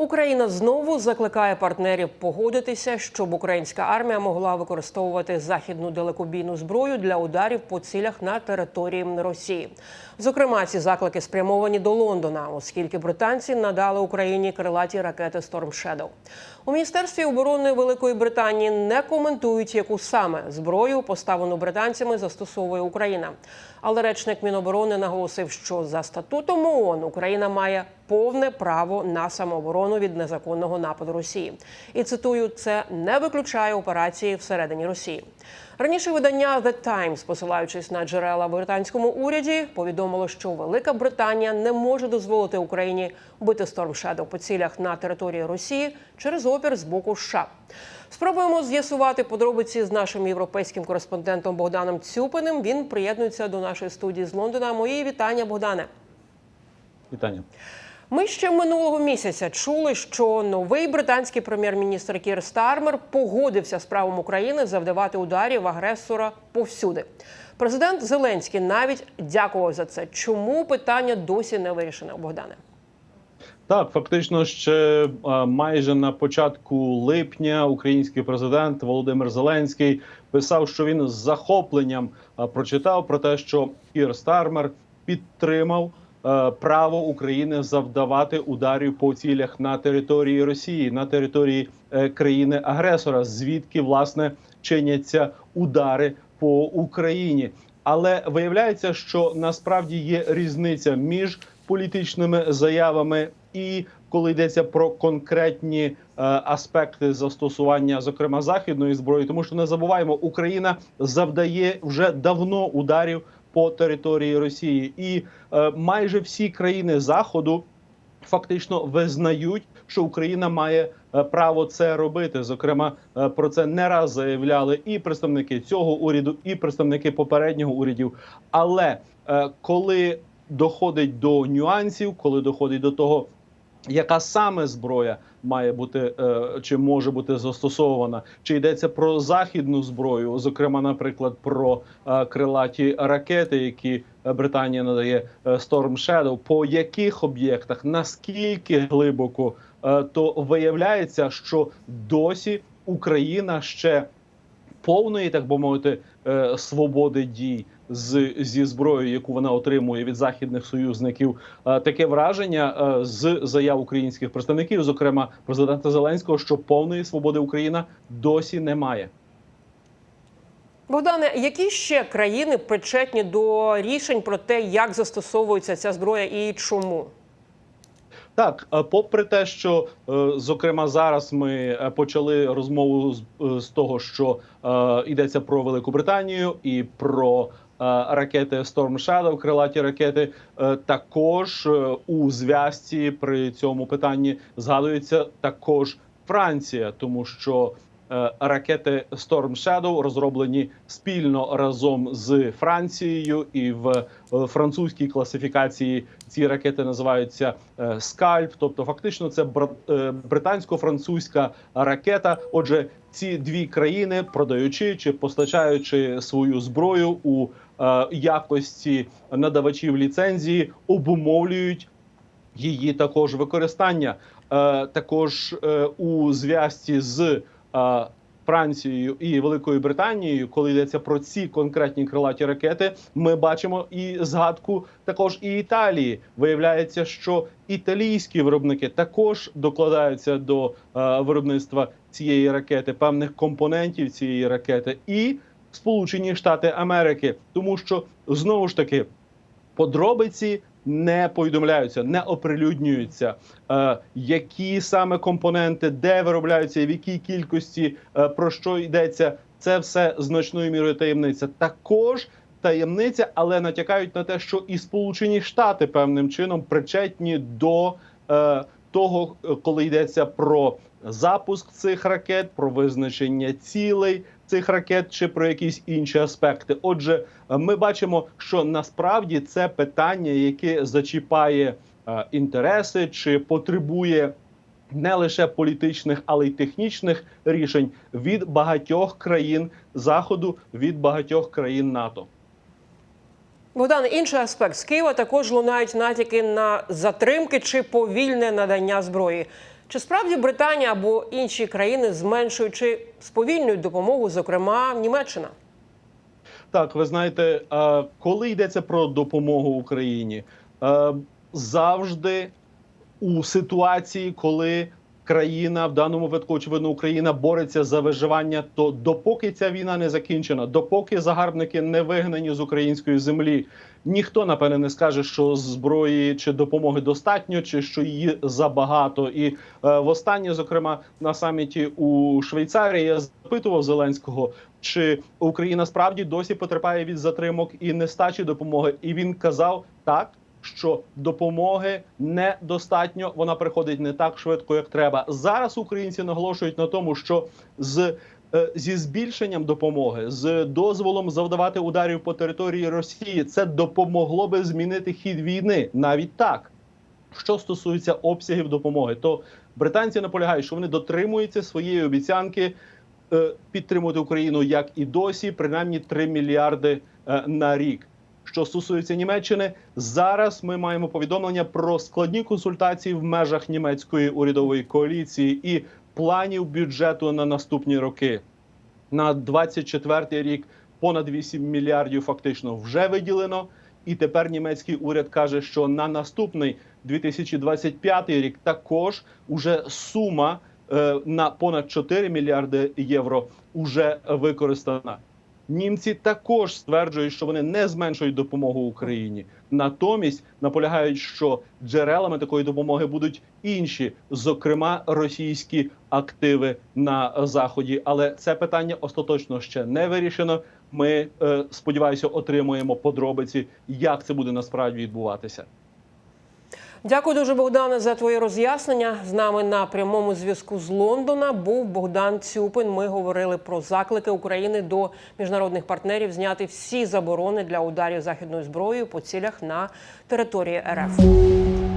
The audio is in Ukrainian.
Україна знову закликає партнерів погодитися, щоб українська армія могла використовувати західну далекобійну зброю для ударів по цілях на території Росії. Зокрема, ці заклики спрямовані до Лондона, оскільки британці надали Україні крилаті ракети Storm Shadow. У міністерстві оборони Великої Британії не коментують, яку саме зброю поставлену британцями застосовує Україна. Але речник Міноборони наголосив, що за статутом ООН Україна має повне право на самооборону від незаконного нападу Росії. І цитую, це не виключає операції всередині Росії. Раніше видання The Times, посилаючись на джерела в британському уряді, повідомило, що Велика Британія не може дозволити Україні бити Storm Shadow по цілях на території Росії через опір з боку США. Спробуємо з'ясувати подробиці з нашим європейським кореспондентом Богданом Цюпиним. Він приєднується до нашої студії з Лондона. Мої вітання, Богдане. Вітання. Ми ще минулого місяця чули, що новий британський прем'єр-міністр Кір Стармер погодився з правом України завдавати ударів агресора повсюди. Президент Зеленський навіть дякував за це. Чому питання досі не вирішено, Богдане? Так, фактично, ще е, майже на початку липня український президент Володимир Зеленський писав, що він з захопленням е, прочитав про те, що Кір Стармер підтримав право України завдавати ударів по цілях на території Росії, на території е, країни-агресора, звідки власне чиняться удари по Україні. Але виявляється, що насправді є різниця між політичними заявами і коли йдеться про конкретні е, аспекти застосування, зокрема західної зброї, тому що не забуваємо, Україна завдає вже давно ударів по території Росії, і е, майже всі країни Заходу фактично визнають, що Україна має е, право це робити. Зокрема, е, про це не раз заявляли і представники цього уряду, і представники попереднього урядів. Але е, коли доходить до нюансів, коли доходить до того, яка саме зброя має бути е, чи може бути застосована, чи йдеться про західну зброю, зокрема, наприклад, про е, крилаті ракети, які Британія надає е, Storm Shadow, по яких об'єктах, наскільки глибоко, то виявляється, що досі Україна ще повної, так би мовити, свободи дій з зі зброєю, яку вона отримує від західних союзників, е, таке враження е, з заяв українських представників, зокрема президента Зеленського, що повної свободи Україна досі немає. Богдане, які ще країни причетні до рішень про те, як застосовується ця зброя і чому? Так, е, попри те, що зокрема зараз ми почали розмову з, того, що йдеться про Велику Британію і про ракети Storm Shadow, крилаті ракети, е, також е, у зв'язці при цьому питанні згадується також Франція, тому що е, ракети Storm Shadow розроблені спільно разом з Францією, і в е, французькій класифікації ці ракети називаються е, скальп. Тобто, фактично, це е, британсько-французька ракета. Отже, ці дві країни, продаючи чи постачаючи свою зброю у е, якості надавачів ліцензії, обумовлюють її також використання. Е, також е, у зв'язці з е, Францією і Великою Британією, коли йдеться про ці конкретні крилаті ракети, ми бачимо і згадку також і Італії. Виявляється, що італійські виробники також докладаються до е, виробництва цієї ракети, певних компонентів цієї ракети, і Сполучені Штати Америки, тому що знову ж таки подробиці не повідомляються, не оприлюднюються, е, які саме компоненти, де виробляються, в якій кількості, е, про що йдеться, це все значною мірою таємниця. Також таємниця, але натякають на те, що і Сполучені Штати певним чином причетні до е, того, е, коли йдеться про запуск цих ракет, про визначення цілей цих ракет чи про якісь інші аспекти. Отже, ми бачимо, що насправді це питання, яке зачіпає е, інтереси чи потребує. Не лише політичних, але й технічних рішень від багатьох країн Заходу, від багатьох країн НАТО. Богдан, інший аспект з Києва також лунають натяки на затримки чи повільне надання зброї. Чи справді Британія або інші країни зменшують чи сповільнюють допомогу, зокрема Німеччина? Так, ви знаєте, коли йдеться про допомогу Україні, завжди у ситуації, коли країна, в даному випадку, очевидно, Україна бореться за виживання, то допоки ця війна не закінчена, допоки загарбники не вигнані з української землі, ніхто напевне не скаже, що зброї чи допомоги достатньо, чи що її забагато. І е, востаннє, зокрема, на саміті у Швейцарії я запитував Зеленського, чи Україна справді досі потерпає від затримок і нестачі допомоги. І він казав так. Що допомоги недостатньо, вона приходить не так швидко, як треба. Зараз українці наголошують на тому, що з е, зі збільшенням допомоги, з дозволом завдавати ударів по території Росії, це допомогло би змінити хід війни навіть так. Що стосується обсягів допомоги, то британці наполягають, що вони дотримуються своєї обіцянки е, підтримувати Україну як і досі, принаймні 3 мільярди е, на рік. Що стосується Німеччини, зараз ми маємо повідомлення про складні консультації в межах німецької урядової коаліції і планів бюджету на наступні роки. На 24 рік понад 8 мільярдів фактично вже виділено. І тепер німецький уряд каже, що на наступний 2025 рік також уже сума е, на понад 4 мільярди євро уже використана. Німці також стверджують, що вони не зменшують допомогу Україні. Натомість наполягають, що джерелами такої допомоги будуть інші, зокрема російські активи на заході. Але це питання остаточно ще не вирішено. Ми е, сподіваюся, отримуємо подробиці, як це буде насправді відбуватися. Дякую дуже, Богдане, за твоє роз'яснення. З нами на прямому зв'язку з Лондона був Богдан Цюпин. Ми говорили про заклики України до міжнародних партнерів зняти всі заборони для ударів західною зброєю по цілях на території РФ.